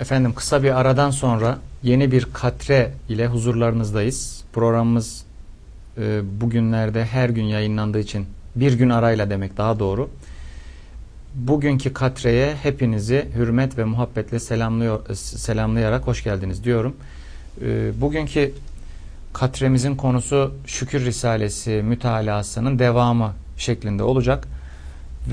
Efendim kısa bir aradan sonra yeni bir katre ile huzurlarınızdayız. Programımız e, bugünlerde her gün yayınlandığı için bir gün arayla demek daha doğru. Bugünkü katreye hepinizi hürmet ve muhabbetle selamlıyor, selamlayarak hoş geldiniz diyorum. E, bugünkü katremizin konusu Şükür Risalesi mütalasının devamı şeklinde olacak.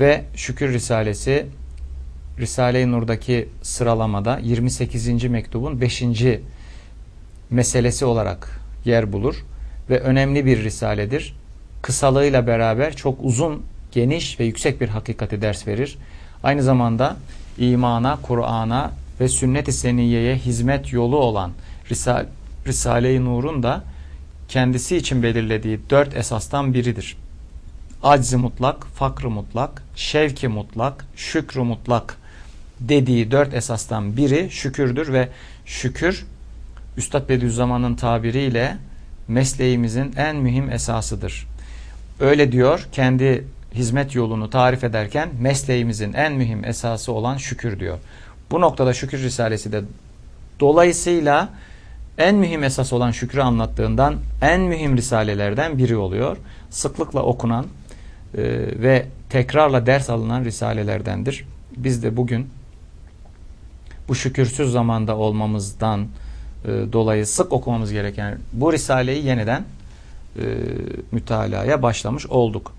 Ve Şükür Risalesi Risale-i Nur'daki sıralamada 28. mektubun 5. meselesi olarak yer bulur ve önemli bir risaledir. Kısalığıyla beraber çok uzun, geniş ve yüksek bir hakikati ders verir. Aynı zamanda imana, Kur'an'a ve sünnet-i seniyeye hizmet yolu olan Risale, Risale-i Nur'un da kendisi için belirlediği dört esastan biridir. Aczi mutlak, fakrı mutlak, şevki mutlak, şükrü mutlak dediği dört esastan biri şükürdür ve şükür Üstad Bediüzzaman'ın tabiriyle mesleğimizin en mühim esasıdır. Öyle diyor kendi hizmet yolunu tarif ederken mesleğimizin en mühim esası olan şükür diyor. Bu noktada şükür risalesi de dolayısıyla en mühim esas olan şükrü anlattığından en mühim risalelerden biri oluyor. Sıklıkla okunan e, ve tekrarla ders alınan risalelerdendir. Biz de bugün bu şükürsüz zamanda olmamızdan e, dolayı sık okumamız gereken bu risaleyi yeniden e, mütalaya başlamış olduk.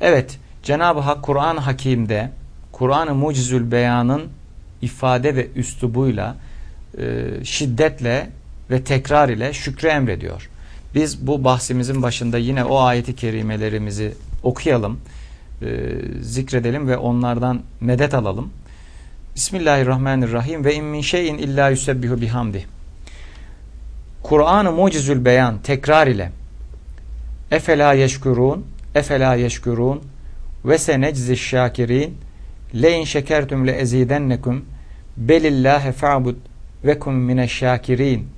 Evet, Cenab-ı Hak Kur'an-ı Hakim'de Kur'an-ı Mucizül Beyan'ın ifade ve üslubuyla e, şiddetle ve tekrar ile şükrü emrediyor. Biz bu bahsimizin başında yine o ayeti kerimelerimizi okuyalım, e, zikredelim ve onlardan medet alalım. Bismillahirrahmanirrahim ve in min şeyin illa yusebbihu bihamdi. Kur'an-ı Mucizül Beyan tekrar ile Efela yeşkurun Efela yeşkurun ve seneczi şakirin le in şekertum le ezidennekum belillâhe fa'bud ve kum mineşşakirin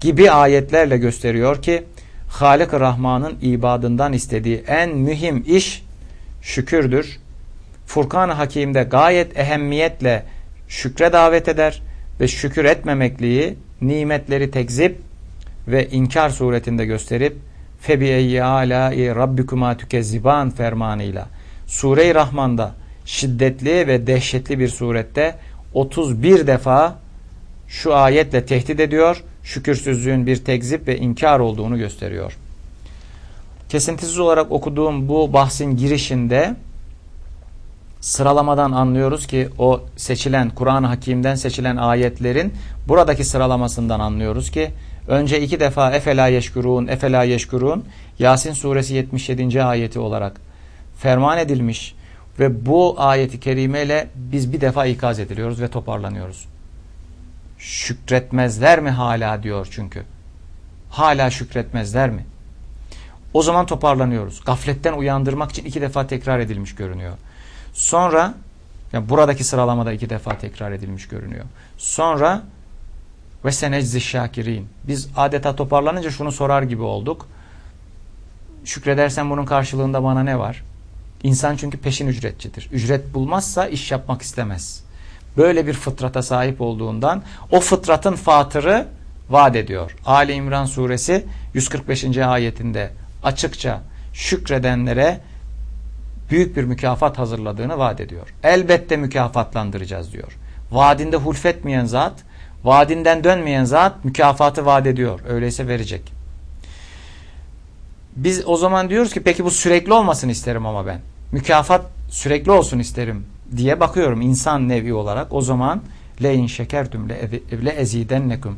gibi ayetlerle gösteriyor ki Halik Rahman'ın ibadından istediği en mühim iş şükürdür Furkan-ı Hakim'de gayet ehemmiyetle şükre davet eder ve şükür etmemekliği nimetleri tekzip ve inkar suretinde gösterip فَبِيَيِّ عَلَٰئِ رَبِّكُمَا تُكَزِّبَانِ fermanıyla Sure-i Rahman'da şiddetli ve dehşetli bir surette 31 defa şu ayetle tehdit ediyor, şükürsüzlüğün bir tekzip ve inkar olduğunu gösteriyor. Kesintisiz olarak okuduğum bu bahsin girişinde sıralamadan anlıyoruz ki o seçilen Kur'an-ı Hakim'den seçilen ayetlerin buradaki sıralamasından anlıyoruz ki önce iki defa efela yeşkurun efela yeşkurun Yasin suresi 77. ayeti olarak ferman edilmiş ve bu ayeti kerimeyle biz bir defa ikaz ediliyoruz ve toparlanıyoruz. Şükretmezler mi hala diyor çünkü. Hala şükretmezler mi? O zaman toparlanıyoruz. Gafletten uyandırmak için iki defa tekrar edilmiş görünüyor. Sonra yani buradaki sıralamada iki defa tekrar edilmiş görünüyor. Sonra ve seneczi şakirin. Biz adeta toparlanınca şunu sorar gibi olduk. Şükredersen bunun karşılığında bana ne var? İnsan çünkü peşin ücretçidir. Ücret bulmazsa iş yapmak istemez. Böyle bir fıtrata sahip olduğundan o fıtratın fatırı vaat ediyor. Ali İmran suresi 145. ayetinde açıkça şükredenlere büyük bir mükafat hazırladığını vaat ediyor. Elbette mükafatlandıracağız diyor. Vaadinde hulfetmeyen zat, vaadinden dönmeyen zat mükafatı vaat ediyor. Öyleyse verecek. Biz o zaman diyoruz ki peki bu sürekli olmasını isterim ama ben. Mükafat sürekli olsun isterim diye bakıyorum insan nevi olarak. O zaman le in şekertüm le ezidennekum.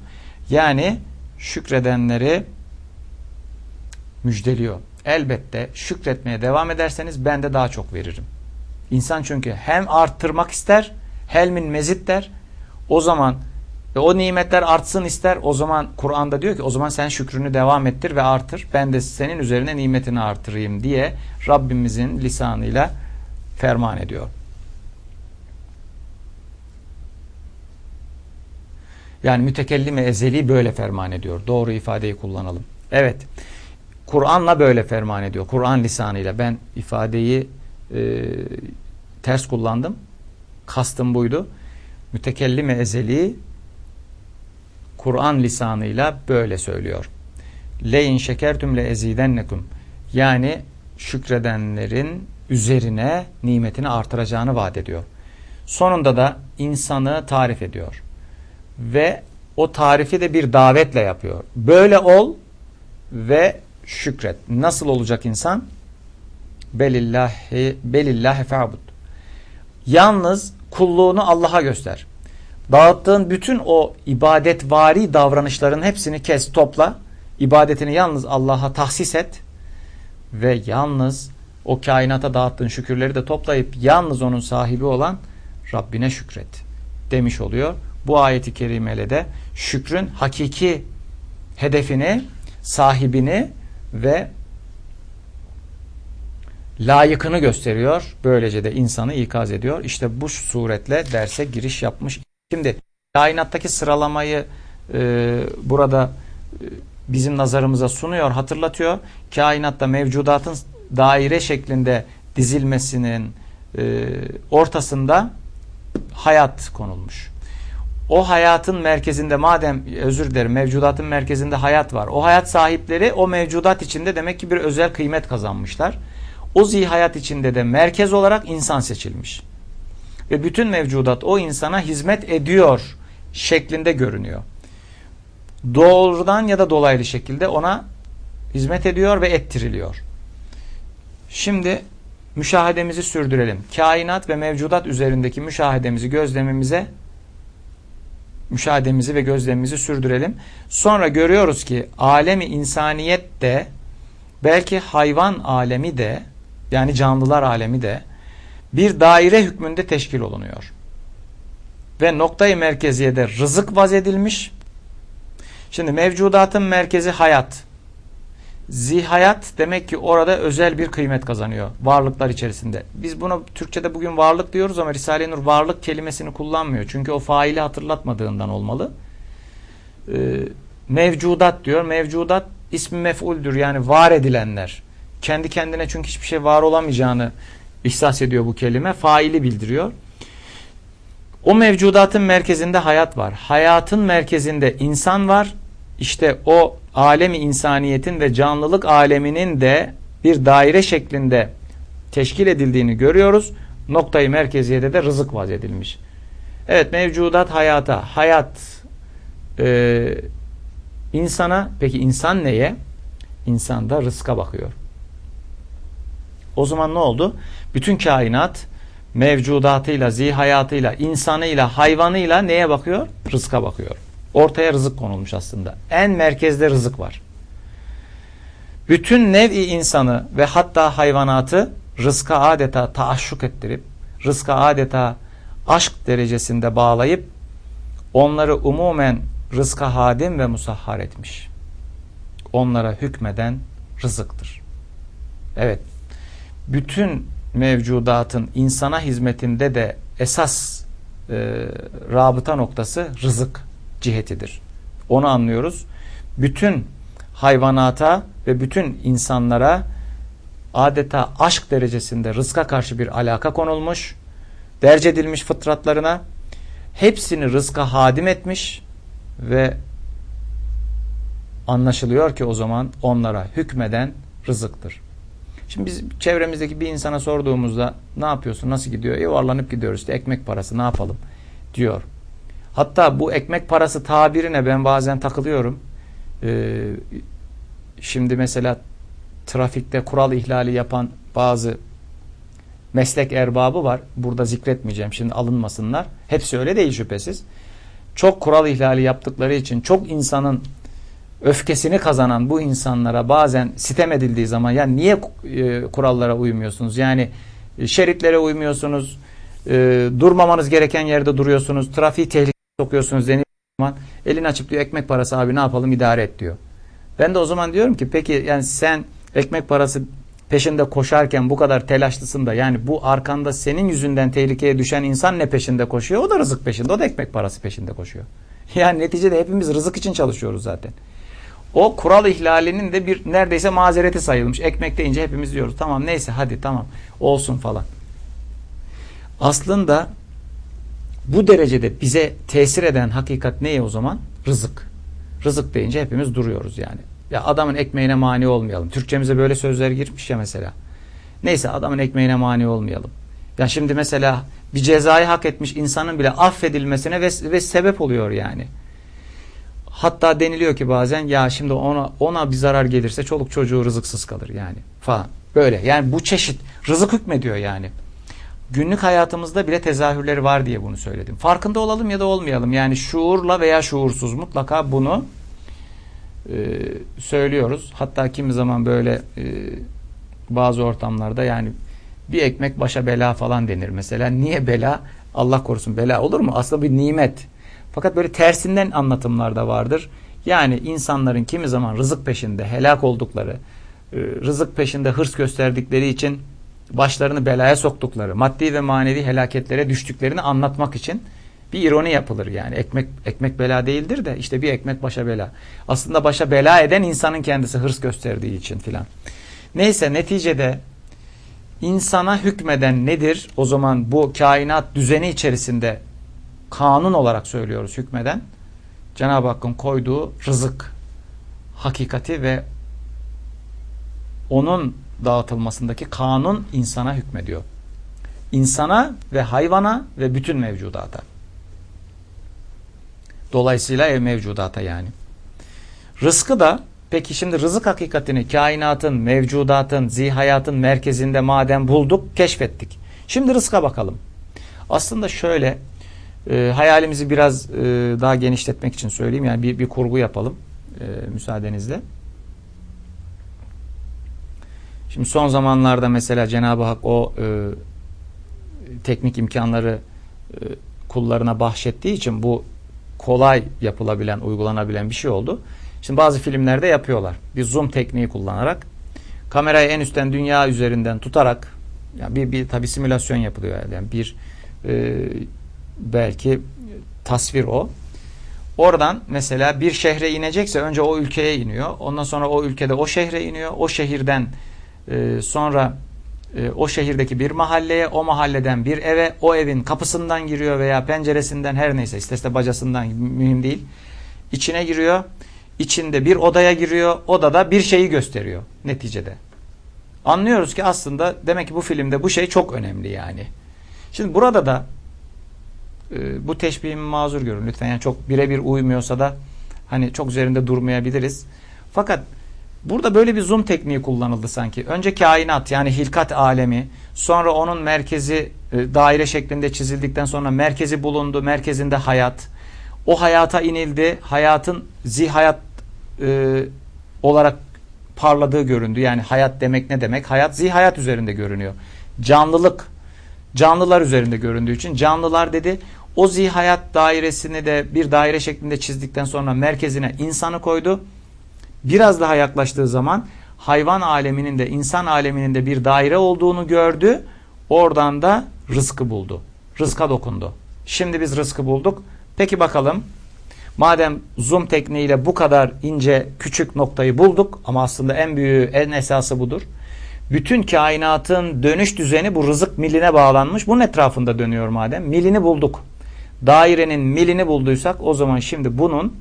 Yani şükredenleri müjdeliyor elbette şükretmeye devam ederseniz ben de daha çok veririm. İnsan çünkü hem arttırmak ister, helmin mezit der. O zaman e, o nimetler artsın ister. O zaman Kur'an'da diyor ki o zaman sen şükrünü devam ettir ve artır. Ben de senin üzerine nimetini artırayım diye Rabbimizin lisanıyla ferman ediyor. Yani mütekellim ezeli böyle ferman ediyor. Doğru ifadeyi kullanalım. Evet. Kur'an'la böyle ferman ediyor. Kur'an lisanıyla. Ben ifadeyi e, ters kullandım. Kastım buydu. mütekellim ezeli Kur'an lisanıyla böyle söylüyor. Leyin şekertüm le ezidennekum. Yani şükredenlerin üzerine nimetini artıracağını vaat ediyor. Sonunda da insanı tarif ediyor. Ve o tarifi de bir davetle yapıyor. Böyle ol ve şükret. Nasıl olacak insan? Belillahi, belillahi fe'bud. Yalnız kulluğunu Allah'a göster. Dağıttığın bütün o ibadetvari davranışların hepsini kes, topla. İbadetini yalnız Allah'a tahsis et. Ve yalnız o kainata dağıttığın şükürleri de toplayıp yalnız onun sahibi olan Rabbine şükret demiş oluyor. Bu ayeti kerimeyle de şükrün hakiki hedefini, sahibini ve layıkını gösteriyor. Böylece de insanı ikaz ediyor. İşte bu suretle derse giriş yapmış. Şimdi kainattaki sıralamayı e, burada e, bizim nazarımıza sunuyor, hatırlatıyor. Kainatta mevcudatın daire şeklinde dizilmesinin e, ortasında hayat konulmuş. O hayatın merkezinde madem özür dilerim mevcudatın merkezinde hayat var. O hayat sahipleri o mevcudat içinde demek ki bir özel kıymet kazanmışlar. O zihayat içinde de merkez olarak insan seçilmiş. Ve bütün mevcudat o insana hizmet ediyor şeklinde görünüyor. Doğrudan ya da dolaylı şekilde ona hizmet ediyor ve ettiriliyor. Şimdi müşahedemizi sürdürelim. Kainat ve mevcudat üzerindeki müşahedemizi, gözlemimize müşahedemizi ve gözlemimizi sürdürelim. Sonra görüyoruz ki alemi insaniyet de belki hayvan alemi de yani canlılar alemi de bir daire hükmünde teşkil olunuyor. Ve noktayı merkeziyede rızık vaz edilmiş. Şimdi mevcudatın merkezi hayat. Zihayat demek ki orada özel bir kıymet kazanıyor varlıklar içerisinde. Biz buna Türkçe'de bugün varlık diyoruz ama Risale-i Nur varlık kelimesini kullanmıyor. Çünkü o faili hatırlatmadığından olmalı. Ee, mevcudat diyor. Mevcudat ismi mef'uldür yani var edilenler. Kendi kendine çünkü hiçbir şey var olamayacağını ihsas ediyor bu kelime. Faili bildiriyor. O mevcudatın merkezinde hayat var. Hayatın merkezinde insan var. İşte o alemi insaniyetin ve canlılık aleminin de bir daire şeklinde teşkil edildiğini görüyoruz. Noktayı merkeziyede de rızık vaz edilmiş. Evet mevcudat hayata. Hayat e, insana peki insan neye? İnsan da rızka bakıyor. O zaman ne oldu? Bütün kainat mevcudatıyla, zihayatıyla, insanıyla, hayvanıyla neye bakıyor? Rızka bakıyor. Ortaya rızık konulmuş aslında. En merkezde rızık var. Bütün nevi insanı ve hatta hayvanatı rızka adeta taaşşuk ettirip, rızka adeta aşk derecesinde bağlayıp, onları umumen rızka hadim ve musahhar etmiş. Onlara hükmeden rızıktır. Evet, bütün mevcudatın insana hizmetinde de esas e, rabıta noktası rızık cihetidir. Onu anlıyoruz. Bütün hayvanata ve bütün insanlara adeta aşk derecesinde rızka karşı bir alaka konulmuş, derc edilmiş fıtratlarına, hepsini rızka hadim etmiş ve anlaşılıyor ki o zaman onlara hükmeden rızıktır. Şimdi biz çevremizdeki bir insana sorduğumuzda ne yapıyorsun, nasıl gidiyor? Yuvarlanıp gidiyoruz işte ekmek parası ne yapalım diyor. Hatta bu ekmek parası tabirine ben bazen takılıyorum. Ee, şimdi mesela trafikte kural ihlali yapan bazı meslek erbabı var. Burada zikretmeyeceğim şimdi alınmasınlar. Hepsi öyle değil şüphesiz. Çok kural ihlali yaptıkları için çok insanın öfkesini kazanan bu insanlara bazen sitem edildiği zaman ya niye e, kurallara uymuyorsunuz? Yani e, şeritlere uymuyorsunuz. E, durmamanız gereken yerde duruyorsunuz. Trafiği tehlikeye sokuyorsunuz denildiği zaman elin açıp diyor ekmek parası abi ne yapalım idare et diyor. Ben de o zaman diyorum ki peki yani sen ekmek parası peşinde koşarken bu kadar telaşlısın da yani bu arkanda senin yüzünden tehlikeye düşen insan ne peşinde koşuyor? O da rızık peşinde. O da ekmek parası peşinde koşuyor. Yani neticede hepimiz rızık için çalışıyoruz zaten. O kural ihlalinin de bir neredeyse mazereti sayılmış. Ekmek deyince hepimiz diyoruz. Tamam neyse hadi tamam olsun falan. Aslında Bu derecede bize tesir eden hakikat neye o zaman? Rızık. Rızık deyince hepimiz duruyoruz yani. Ya adamın ekmeğine mani olmayalım. Türkçemize böyle sözler girmiş ya mesela. Neyse adamın ekmeğine mani olmayalım. Ya şimdi mesela bir cezayı hak etmiş insanın bile affedilmesine ve, ve sebep oluyor yani. Hatta deniliyor ki bazen ya şimdi ona ona bir zarar gelirse çoluk çocuğu rızıksız kalır yani falan. Böyle yani bu çeşit rızık hükmediyor yani. Günlük hayatımızda bile tezahürleri var diye bunu söyledim. Farkında olalım ya da olmayalım. Yani şuurla veya şuursuz mutlaka bunu e, söylüyoruz. Hatta kimi zaman böyle e, bazı ortamlarda yani bir ekmek başa bela falan denir mesela. Niye bela? Allah korusun bela olur mu? Aslında bir nimet. Fakat böyle tersinden anlatımlar da vardır. Yani insanların kimi zaman rızık peşinde helak oldukları, e, rızık peşinde hırs gösterdikleri için başlarını belaya soktukları, maddi ve manevi helaketlere düştüklerini anlatmak için bir ironi yapılır yani. Ekmek ekmek bela değildir de işte bir ekmek başa bela. Aslında başa bela eden insanın kendisi hırs gösterdiği için filan. Neyse neticede insana hükmeden nedir? O zaman bu kainat düzeni içerisinde kanun olarak söylüyoruz hükmeden. Cenab-ı Hakk'ın koyduğu rızık hakikati ve onun dağıtılmasındaki kanun insana hükmediyor. İnsana ve hayvana ve bütün mevcudata. Dolayısıyla ev mevcudata yani. Rızkı da peki şimdi rızık hakikatini kainatın, mevcudatın, zihayatın merkezinde madem bulduk, keşfettik. Şimdi rızka bakalım. Aslında şöyle e, hayalimizi biraz e, daha genişletmek için söyleyeyim. Yani bir, bir kurgu yapalım e, müsaadenizle. Şimdi son zamanlarda mesela Cenab-ı Hak o e, teknik imkanları e, kullarına bahşettiği için bu kolay yapılabilen, uygulanabilen bir şey oldu. Şimdi bazı filmlerde yapıyorlar. Bir zoom tekniği kullanarak kamerayı en üstten dünya üzerinden tutarak yani bir, bir tabi simülasyon yapılıyor yani bir e, belki tasvir o. Oradan mesela bir şehre inecekse önce o ülkeye iniyor. Ondan sonra o ülkede o şehre iniyor. O şehirden e, sonra e, o şehirdeki bir mahalleye, o mahalleden bir eve, o evin kapısından giriyor veya penceresinden her neyse istese bacasından mühim değil. İçine giriyor. İçinde bir odaya giriyor. Odada bir şeyi gösteriyor neticede. Anlıyoruz ki aslında demek ki bu filmde bu şey çok önemli yani. Şimdi burada da e, bu teşbihimi mazur görün lütfen. Yani çok birebir uymuyorsa da hani çok üzerinde durmayabiliriz. Fakat burada böyle bir zoom tekniği kullanıldı sanki. Önce kainat yani hilkat alemi, sonra onun merkezi e, daire şeklinde çizildikten sonra merkezi bulundu, merkezinde hayat. O hayata inildi. Hayatın zihayat e, olarak parladığı göründü. Yani hayat demek ne demek? Hayat zihayat üzerinde görünüyor. Canlılık canlılar üzerinde göründüğü için canlılar dedi. O zihayat dairesini de bir daire şeklinde çizdikten sonra merkezine insanı koydu. Biraz daha yaklaştığı zaman hayvan aleminin de insan aleminin de bir daire olduğunu gördü. Oradan da rızkı buldu. Rızka dokundu. Şimdi biz rızkı bulduk. Peki bakalım. Madem zoom tekniğiyle bu kadar ince küçük noktayı bulduk ama aslında en büyüğü en esası budur. Bütün kainatın dönüş düzeni bu rızık miline bağlanmış. Bunun etrafında dönüyor madem. Milini bulduk. Dairenin milini bulduysak o zaman şimdi bunun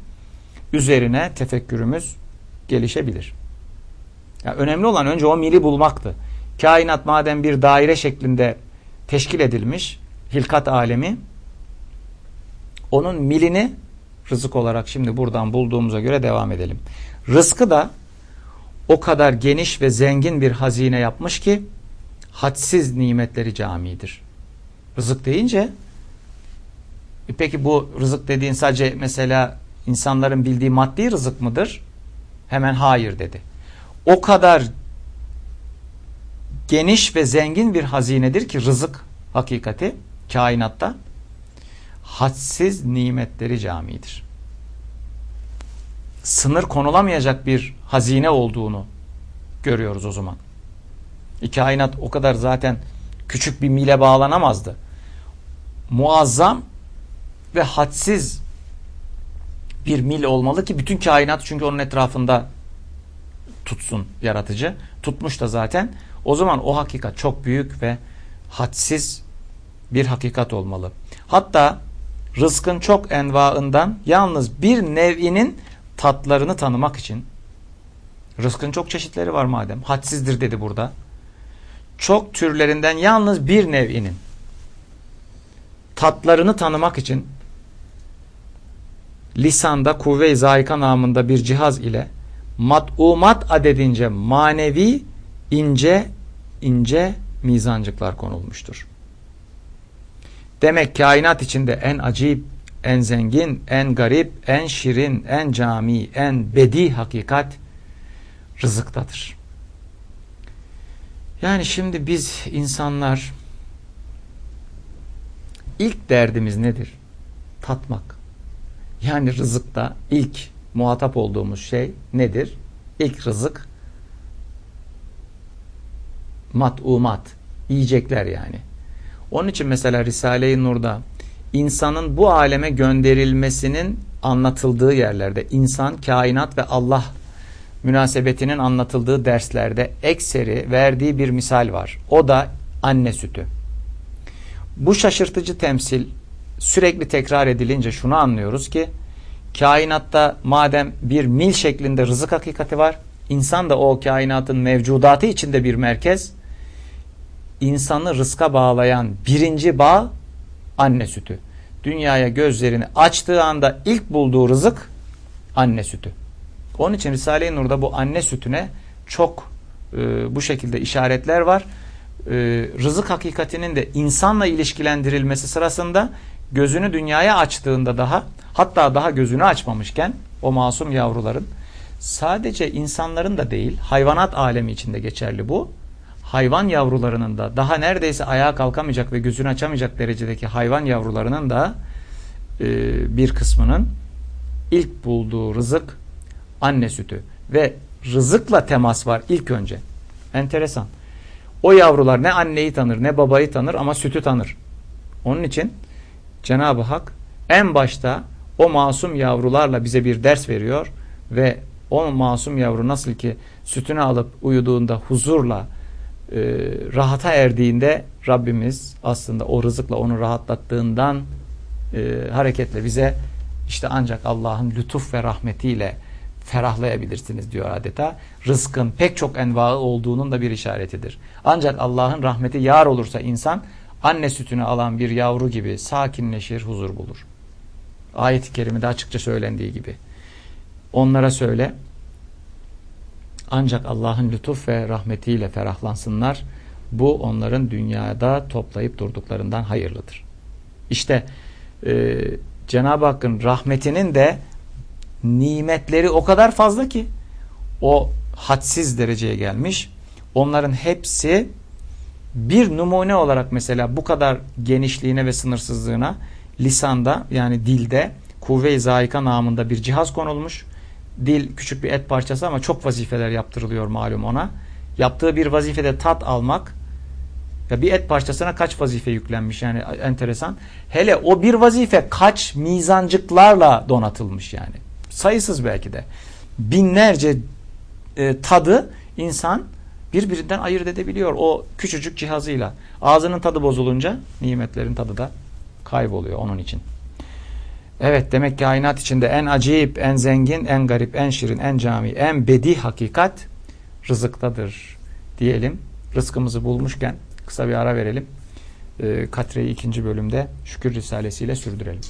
üzerine tefekkürümüz gelişebilir. Yani önemli olan önce o mili bulmaktı. Kainat madem bir daire şeklinde teşkil edilmiş, hilkat alemi, onun milini rızık olarak şimdi buradan bulduğumuza göre devam edelim. Rızkı da o kadar geniş ve zengin bir hazine yapmış ki hadsiz nimetleri camidir. Rızık deyince e peki bu rızık dediğin sadece mesela insanların bildiği maddi rızık mıdır? Hemen hayır dedi. O kadar geniş ve zengin bir hazinedir ki rızık hakikati kainatta hadsiz nimetleri camidir sınır konulamayacak bir hazine olduğunu görüyoruz o zaman. E, kainat o kadar zaten küçük bir mile bağlanamazdı. Muazzam ve hadsiz bir mil olmalı ki bütün kainat çünkü onun etrafında tutsun yaratıcı. Tutmuş da zaten. O zaman o hakikat çok büyük ve hadsiz bir hakikat olmalı. Hatta rızkın çok envaından yalnız bir nev'inin tatlarını tanımak için rızkın çok çeşitleri var madem hadsizdir dedi burada. Çok türlerinden yalnız bir nev'inin tatlarını tanımak için lisanda kuvve-i zayika namında bir cihaz ile mat'umat adedince manevi ince ince mizancıklar konulmuştur. Demek kainat içinde en acip, en zengin, en garip, en şirin, en cami, en bedi hakikat rızıktadır. Yani şimdi biz insanlar ilk derdimiz nedir? Tatmak. Yani rızıkta ilk muhatap olduğumuz şey nedir? İlk rızık mat'umat, yiyecekler yani. Onun için mesela Risale-i Nur'da insanın bu aleme gönderilmesinin anlatıldığı yerlerde, insan, kainat ve Allah münasebetinin anlatıldığı derslerde ekseri verdiği bir misal var. O da anne sütü. Bu şaşırtıcı temsil sürekli tekrar edilince şunu anlıyoruz ki kainatta madem bir mil şeklinde rızık hakikati var, insan da o kainatın mevcudatı içinde bir merkez, insanı rızka bağlayan birinci bağ anne sütü. Dünyaya gözlerini açtığı anda ilk bulduğu rızık anne sütü. Onun için Risale-i Nur'da bu anne sütüne çok e, bu şekilde işaretler var. E, rızık hakikatinin de insanla ilişkilendirilmesi sırasında gözünü dünyaya açtığında daha hatta daha gözünü açmamışken o masum yavruların sadece insanların da değil hayvanat alemi içinde geçerli bu hayvan yavrularının da daha neredeyse ayağa kalkamayacak ve gözünü açamayacak derecedeki hayvan yavrularının da e, bir kısmının ilk bulduğu rızık anne sütü ve rızıkla temas var ilk önce. Enteresan. O yavrular ne anneyi tanır ne babayı tanır ama sütü tanır. Onun için Cenab-ı Hak en başta o masum yavrularla bize bir ders veriyor ve o masum yavru nasıl ki sütünü alıp uyuduğunda huzurla e, rahata erdiğinde Rabbimiz aslında o rızıkla onu rahatlattığından e, hareketle bize işte ancak Allah'ın lütuf ve rahmetiyle ferahlayabilirsiniz diyor adeta. Rızkın pek çok envaı olduğunun da bir işaretidir. Ancak Allah'ın rahmeti yar olursa insan anne sütünü alan bir yavru gibi sakinleşir, huzur bulur. Ayet-i kerimede açıkça söylendiği gibi. Onlara söyle ancak Allah'ın lütuf ve rahmetiyle ferahlansınlar. Bu onların dünyada toplayıp durduklarından hayırlıdır. İşte e, Cenab-ı Hakk'ın rahmetinin de nimetleri o kadar fazla ki o hadsiz dereceye gelmiş. Onların hepsi bir numune olarak mesela bu kadar genişliğine ve sınırsızlığına lisanda yani dilde kuvve-i zayika namında bir cihaz konulmuş. Dil küçük bir et parçası ama çok vazifeler yaptırılıyor malum ona. Yaptığı bir vazifede tat almak ya bir et parçasına kaç vazife yüklenmiş yani enteresan. Hele o bir vazife kaç mizancıklarla donatılmış yani. Sayısız belki de. Binlerce e, tadı insan birbirinden ayırt edebiliyor o küçücük cihazıyla. Ağzının tadı bozulunca nimetlerin tadı da kayboluyor onun için. Evet demek ki kainat içinde en acayip, en zengin, en garip, en şirin, en cami, en bedi hakikat rızıktadır diyelim. Rızkımızı bulmuşken kısa bir ara verelim. E, Katre'yi ikinci bölümde Şükür Risalesi ile sürdürelim.